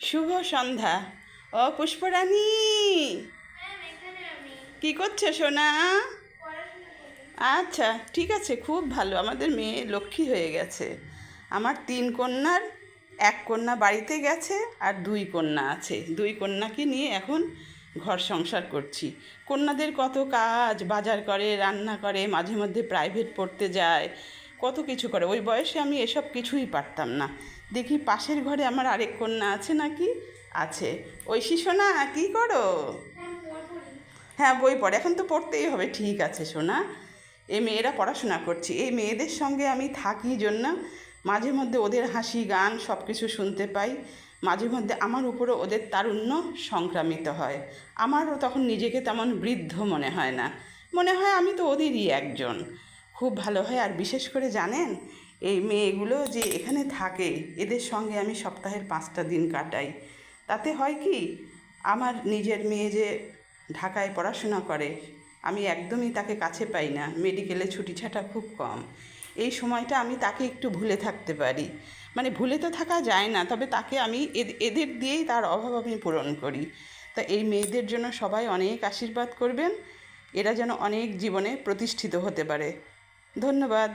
শুভ সন্ধ্যা। ও পুষ্পরানী। কি করছ সোনা? আচ্ছা ঠিক আছে, খুব ভালো। আমাদের মেয়ে লক্ষ্মী হয়ে গেছে। আমার তিন কন্যার এক কন্যা বাড়িতে গেছে আর দুই কন্যা আছে। দুই কন্যাকে নিয়ে এখন ঘর সংসার করছি। কন্যাদের কত কাজ, বাজার করে, রান্না করে, মাঝে মধ্যে প্রাইভেট পড়তে যায়। কত কিছু করে। ওই বয়সে আমি এসব কিছুই পারতাম না। দেখি পাশের ঘরে আমার আরেক কন্যা আছে নাকি? আছে। ঐশী সোনা, কী করো? হ্যাঁ বই পড়ে। এখন তো পড়তেই হবে। ঠিক আছে সোনা। এই মেয়েরা পড়াশোনা করছি। এই মেয়েদের সঙ্গে আমি থাকি জন্য মাঝে মধ্যে ওদের হাসি, গান সব কিছু শুনতে পাই। মাঝে মধ্যে আমার উপরে ওদের তারুণ্য সংক্রামিত হয়। আমারও তখন নিজেকে তেমন বৃদ্ধ মনে হয় না। মনে হয় আমি তো ওদেরই একজন। খুব ভালো হয়। আর বিশেষ করে জানেন, এই মেয়েগুলো যে এখানে থাকে, এদের সঙ্গে আমি সপ্তাহের পাঁচটা দিন কাটাই। তাতে হয় কি, আমার নিজের মেয়ে যে ঢাকায় পড়াশোনা করে, আমি একদমই তাকে কাছে পাই না। মেডিকেলে ছুটি ছাটা খুব কম। এই সময়টা আমি তাকে একটু ভুলে থাকতে পারি। মানে ভুলে তো থাকা যায় না, তবে তাকে আমি এদ- এদের দিয়েই তার অভাব আমি পূরণ করি। তা এই মেয়েদের জন্য সবাই অনেক আশীর্বাদ করবেন। এরা যেন অনেক জীবনে প্রতিষ্ঠিত হতে পারে। ধন্যবাদ।